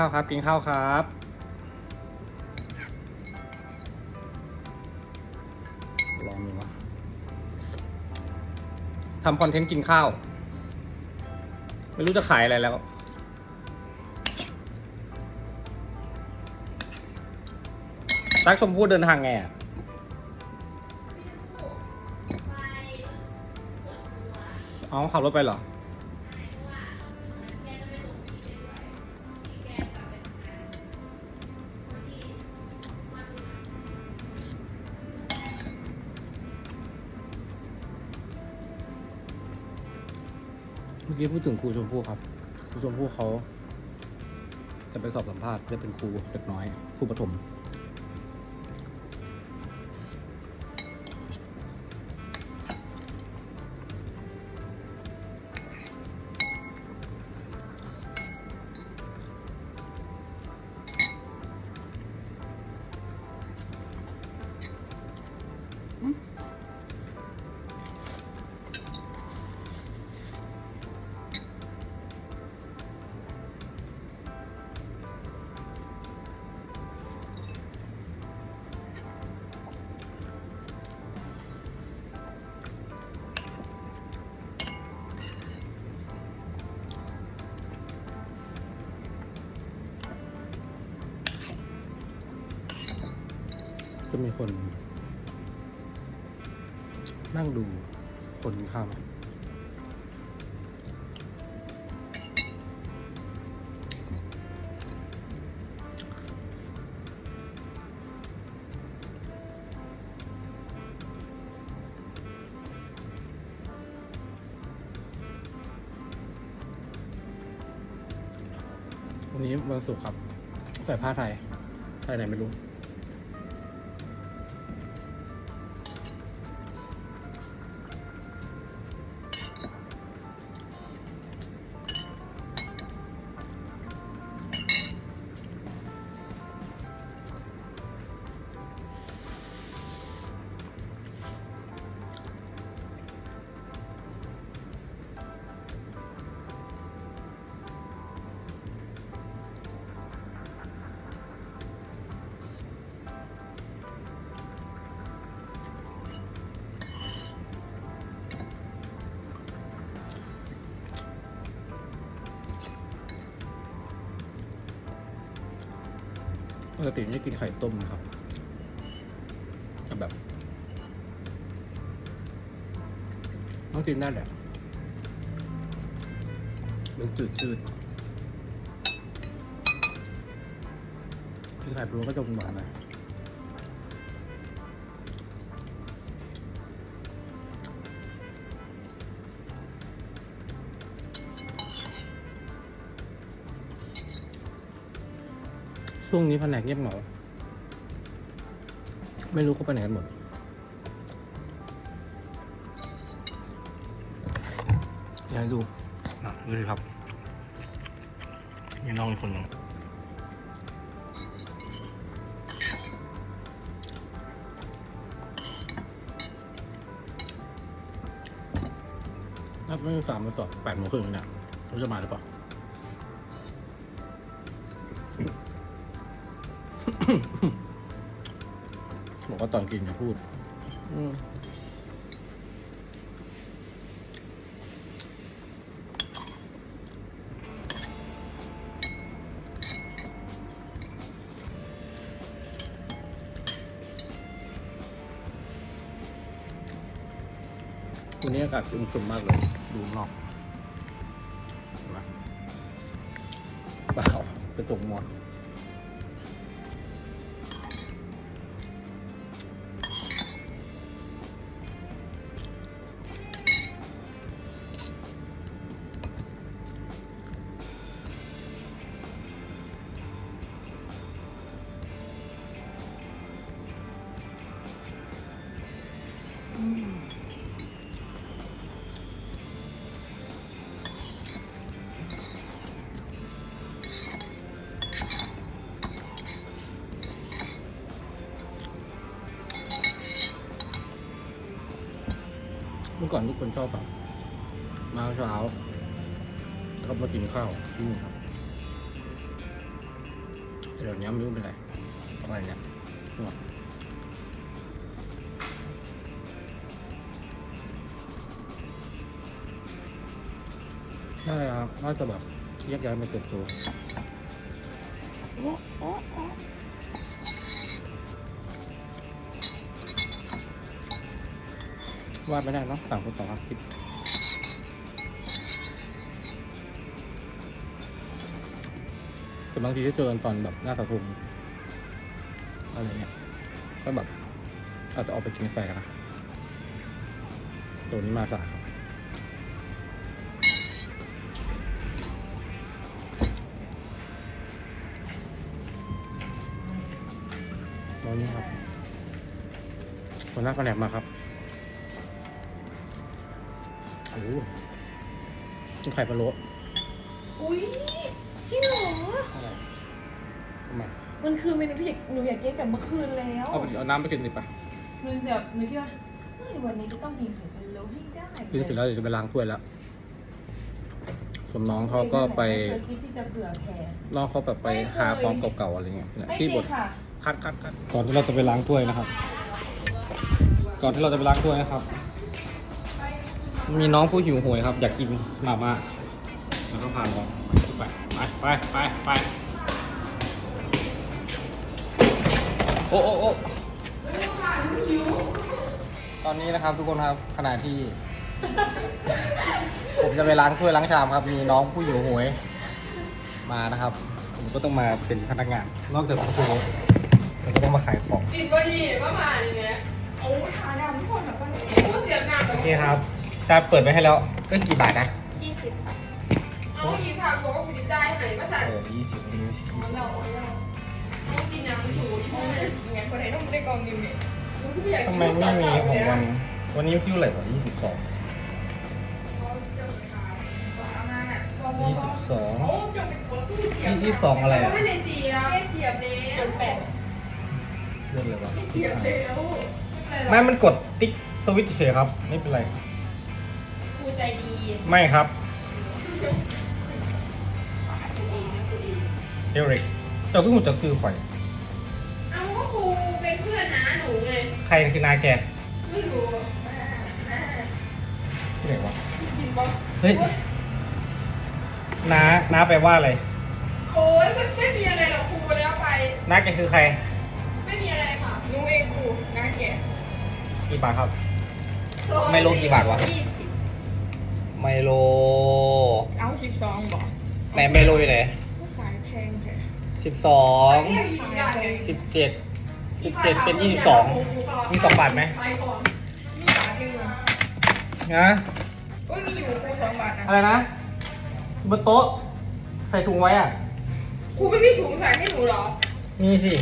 ข้าวครับ กินข้าวครับ ลองดูวะทำคอนเทนต์กินข้าว ไม่รู้จะขายอะไรแล้วตักชมพู่เดินทางไงอะอ๋อขับรถไปเหรอ มื่อกี้พูดถึงครูชมพู่ครับ ครูชมพู่เขา จะไปสอบสัมภาษณ์จะเป็นครูเด็กน้อยครูประถม มีคน นั่งดูคนกินข้าวไหมวันนี้วันศุกร์ครับ ใส่ผ้าไทยไทยไหนไม่รู้ ปกติไม่ได้กินไข่ต้มนะครับแต่แบบต้องกินได้แหละมันจืดชืดคือไข่พะโล้ก็จะหวานๆหน่อย ช่วงนี้แผนกเงียบเหงา ไม่รู้เขาไปไหนกันหมด อยากให้ดูนะดูดิครับมีน้องอีกคนหนึ่งนับไม่สามมาสอบแปดโมงครึ่งเนี่ยเขาจะมาหรือเปล่า บอกว่าตอนกินจะพูด อืมวันนี้อากาศอึมครึมมากเลย ดูข้างนอกเห็นไหมเปล่ากระจกมอน เมื่อก่อนทุกคนชอบแบบมาเช้าแล้วก็มากินข้าวที่นี่ครับเดี๋ยวนี้ไม่รู้เป็นไรอะไรเนี่ยหมดใช่ครับน่าจะแบบแยกย้ายไปเติบโตว วาดไม่ได้เนอะต่างคนต่างคิดแต่บางทีที่เจอกันตอนแบบหน้าตะทุมอะไรเงี้ยก็แบบอาจจะออกไปกินกาแฟนะตัวนี้มาสายครับตัวนี้ครับคนหน้าก็แหนบมาครับ อ้โหไข่พะโล้อุ้ยจริงเหรออะไรทำไมมันคือเมนูที่อยากหนูอยากกินแต่เมื่อคืนแล้วเอาไปเอาน้ำไปกินดิปะหนูแบบหนูคิดว่าเฮ้ยวันนี้จะต้องกินไข่พะโล้ให้ได้กินเสร็จแล้วเดี๋ยวจะไปล้างถ้วยแล้วส่วนน้องเขาก็ไปม่เคยคิดที่จะเผื่อแผ่น้องเขาแบบไปหาของเก่าๆอะไรเงี้ยไม่ที่จบริดงค่ะคัดคัดคัดก่อนที่เราจะไปล้างถ้วยนะครับ ก่อนที่เราจะไปล้างถ้วยนะครับ มีน้องผู้หิวโหยครับ อยากกินมาม่าแล้วก็พาน้องไปไปไปไปไป โอ้โอ้โอ้ตอนนี้นะครับทุกคนครับขณะที่ ผมจะไปล้างถ้วยล้างชามครับ มีน้องผู้หิวโหย มานะครับ ผมก็ต้องมาเป็นพนักงาน นอกจากครูผมก็ต้องมาขายของ ปิดพอดีว่ามาอย่างเงี้ยโอ้ทาดำทุกคนแบบว่าเนี่ยโอ้เสียงหนัก โอเคครับ จานเปิดไว้ให้แล้วก็กี่บาทนะยี่สิบเอาอีกผักบอกว่าคุณจะได้ไหนมาสั่งเออยี่สิบยี่สิบเราเราเอากินน้ำสูงที่มันยังไงคนไหนต้องได้กองดิมเนี่ยทำไมไม่มีของวัน วันนี้คิวไหร่กว่ายี่สิบสองยี่สิบสองโอ้จะไปกดตู้เสียบยี่สิบสองอะไรอะไม่ได้เสียบไม่เสียบแล้วส่วนแปดเรื่องอะไรวะไม่เสียบแล้วไม่มันกดติ๊กสวิตช์เฉยๆครับ ไม่เป็นไรครู ใจดีไม่ครับครูเองนะครูเองเอริกเจ้าเพิ่งรู้จักซื้อข่อย เอาก็ครูเป็นเพื่อนน้าหนูไงใครคือนาแกไม่รู้ที่ไหนวะกินบ๊อบเฮ้ยน้าน้าแปลว่าอะไรโอ้ยไม่ไม่มีอะไรหรอกครูแล้วไป น้าแกคือใคร ไม่มีอะไรค่ะหนูเองครูน้าแก่กี่บาทครับ ไม่รู้กี่บาทวะ ยี่สิบ ไมโล เอาสิบสองบอกไหนไมโลอยู่ไหนก็ขายแพงแท้สิบสองขายแพงสิบเจ็ดสิบเจ็ดเป็นยี่สิบสองมีสองบาทไหมขายก่อนมีบาทหนึ่งอะนะก็มีอยู่ครูสองบาทนะอะไรนะบนโต๊ะใส่ถุงไว้อะครูไม่มีถุงใส่ให้หนูเหรอมีสิ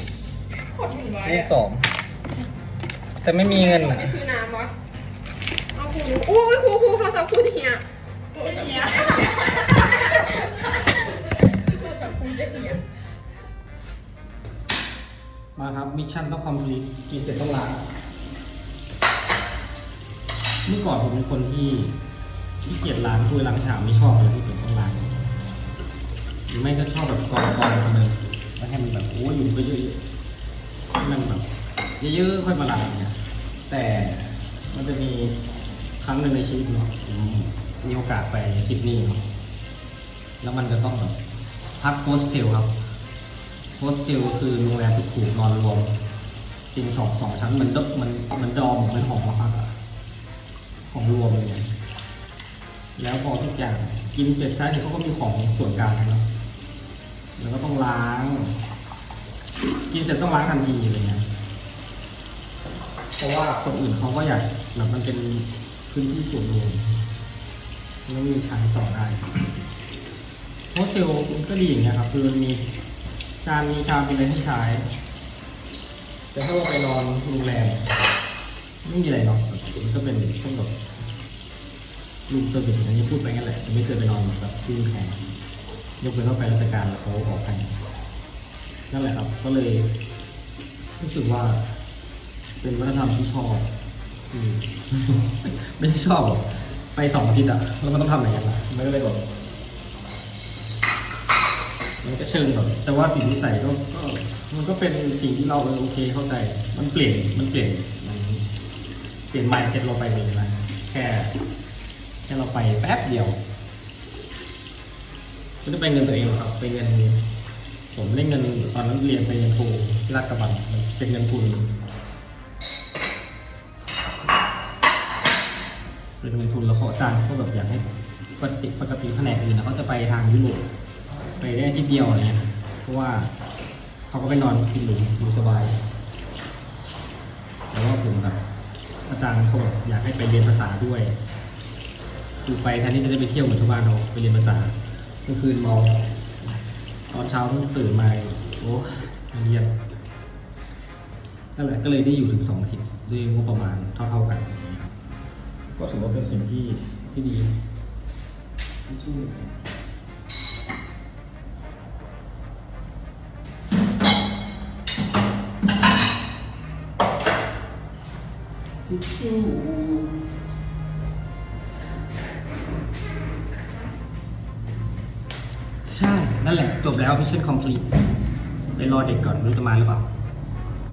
ขดถุงไว้ยี่สิอะบสองแต่ไม่มีเงินหนูอะไม่ซื้อน้ำวะ เอาครูโอ้ยครูครูโทรศัพท์ครูเนี่ยโทรศัพท์ครูเนี่ยโทรศัพท์ครูจะเหี่ยมาครับมิชชั่นต้องคอมพลีทกินเสร็จต้องล้างเมื่อก่อนผมเป็นคนที่ที่เกียจล้างถ้วยล้างชามไม่ชอบอะไรที่เป็นต้องล้างหรือไม่ก็ชอบแบบกองกองๆเลยแล้วให้มันแบบโอ้ยอยู่ไปเยอะๆให้มันแบบเยอะๆค่อยมาล้างเนี่ยแต่มันจะมีค รั้งหนึ่งในชีวิตเนาะมีโอกาสไปซิดนีย์เนาะแล้วมันจะต้องแบบพักโฮสเทลครับโฮสเทลคือโรงแรมถูกๆนอนรวมจริงสองสองชั้นเหมือนดมันมันดอมมือนหอพักอะของรวมเลยแล้วพอทุกอย่างกินเสร็จใช้เนี่ยเขาก็มีของส่วนกลางเนาะแล้วก็ต้องล้าง กินเสร็จต้องล้างทันทีอะไรเงี้ยเพราะว่าคนอื่นเขาก็อยากแบบมันเป็น พื้นที่ส่วนรวมไม่มีใช้ต่อได้โฮสเทลมันก็ดีอย่างเงี้ยครับ คือมันมีจานมีชามมีอะไรให้ใช้ แต่ถ้าเราไปนอนโรงแรมไม่มีอะไรหรอกมันก็เป็นพวกแบบรูมเซอร์วิสอย่างนี้พูดไปงั้นแหละแต่ไม่เคยไปนอนแบบที่แพงยกเว้นว่าไปราชการแล้วเขาออกให้นั่นแหละครับ ก็เลยรู้สึกว่า เป็นวัฒนธรรมที่ชอบอืม ไม่ใช่ชอบหรอกไปสองอาทิตย์อะแล้วมันต้องทำอะไรกันล่ะมันก็เลยแบบมันก็เชิงแบบแต่ว่าสิ่งที่ใส่ก็ก็มันก็เป็นสิ่งที่เราเออโอเคเข้าใจ มันเปลี่ยนมันเปลี่ยนเปลี่ยนไมเซ็ตเราไปเลยนะแค่แค่เราไปแป๊บเดียวไม่ได้ไปเงินตัวเองหรอกครับเป็นเงิน ผมไม่ได้เงินตอนนั้นเรียนไปเรียนครูราชกระบังเป็นเงินทุน เป็นเงินทุนแล้วเขาอาจารย์เขาแบบอยากให้ปกติปกติแผนกอื่นนะเขาจะไปทางยุโรปไปได้ที่เดียวอะไรเงี้ยเพราะว่าเขาก็ไปนอนกินหรูอยู่สบายแต่ว่าผมแบบอาจารย์เขาแบบอยากให้ไปเรียนภาษาด้วยคือไปแทนที่จะได้ไปเที่ยวเหมือนชาวบ้านเราไปเรียนภาษากลางคืนเมองตอนเช้าต้องตื่นมาโอ้เรียนนั่นแหละก็เลยได้อยู่ถึงสองอาทิตย์ด้วยงบประมาณเท่าๆกัน ก็ถือว่าเป็นสิ่งที่ที่ดีที่ช่วยที่ช่วยใช่ นั่นแหละ จบแล้ว Mission Complete ไปรอเด็กก่อนไม่รู้จะมาหรือเปล่า